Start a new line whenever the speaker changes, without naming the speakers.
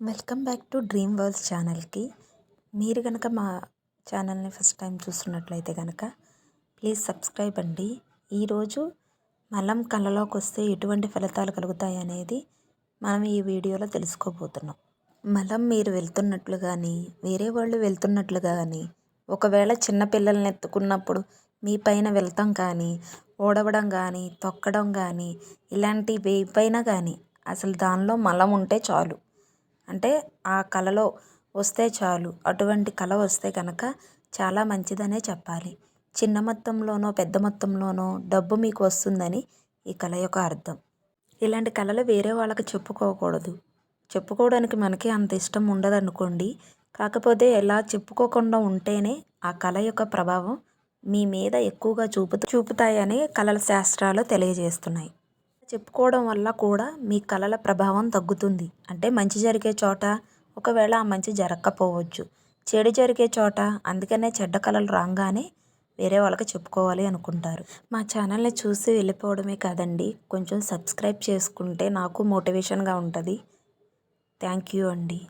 Welcome back to dream world ఛానల్కి. మీరు కనుక మా ఛానల్ని ఫస్ట్ టైం చూస్తున్నట్లయితే కనుక ప్లీజ్ సబ్స్క్రైబ్ అండి. ఈరోజు మలం కళ్ళలోకి వస్తే ఎటువంటి ఫలితాలు కలుగుతాయి అనేది మనం ఈ వీడియోలో తెలుసుకోబోతున్నాం. మలం మీరు వెళ్తున్నట్లు కానీ వేరే వాళ్ళు వెళ్తున్నట్లు కానీ ఒకవేళ చిన్నపిల్లల్ని ఎత్తుకున్నప్పుడు మీ పైన వెళ్తాం కానీ ఓడవడం కానీ తొక్కడం కానీ ఇలాంటి వేపైన కానీ అసలు దానిలో మలం ఉంటే చాలు. అంటే ఆ కళలో వస్తే చాలు. అటువంటి కళ వస్తే కనుక చాలా మంచిదనే చెప్పాలి. చిన్న మొత్తంలోనో పెద్ద మొత్తంలోనో డబ్బు మీకు వస్తుందని ఈ కళ యొక్క అర్థం. ఇలాంటి కళలు వేరే వాళ్ళకి చెప్పుకోకూడదు. చెప్పుకోవడానికి మనకి అంత ఇష్టం ఉండదనుకోండి. కాకపోతే ఎలా చెప్పుకోకుండా ఉంటేనే ఆ కళ యొక్క ప్రభావం మీ మీద ఎక్కువగా చూపు చూపుతాయని కళల శాస్త్రాలు తెలియజేస్తున్నాయి. చెప్పుకోవడం వల్ల కూడా మీ కళల ప్రభావం తగ్గుతుంది. అంటే మంచి జరిగే చోట ఒకవేళ ఆ మంచి జరగకపోవచ్చు చెడు జరిగే చోట అందుకనే చెడ్డ కళలు రాగానే వేరే వాళ్ళకి చెప్పుకోవాలి అనుకుంటారు. మా ఛానల్ని చూసి వెళ్ళిపోవడమే కాదండి. కొంచెం సబ్స్క్రైబ్ చేసుకుంటే నాకు మోటివేషన్గా ఉంటుంది. థ్యాంక్ యూ అండి.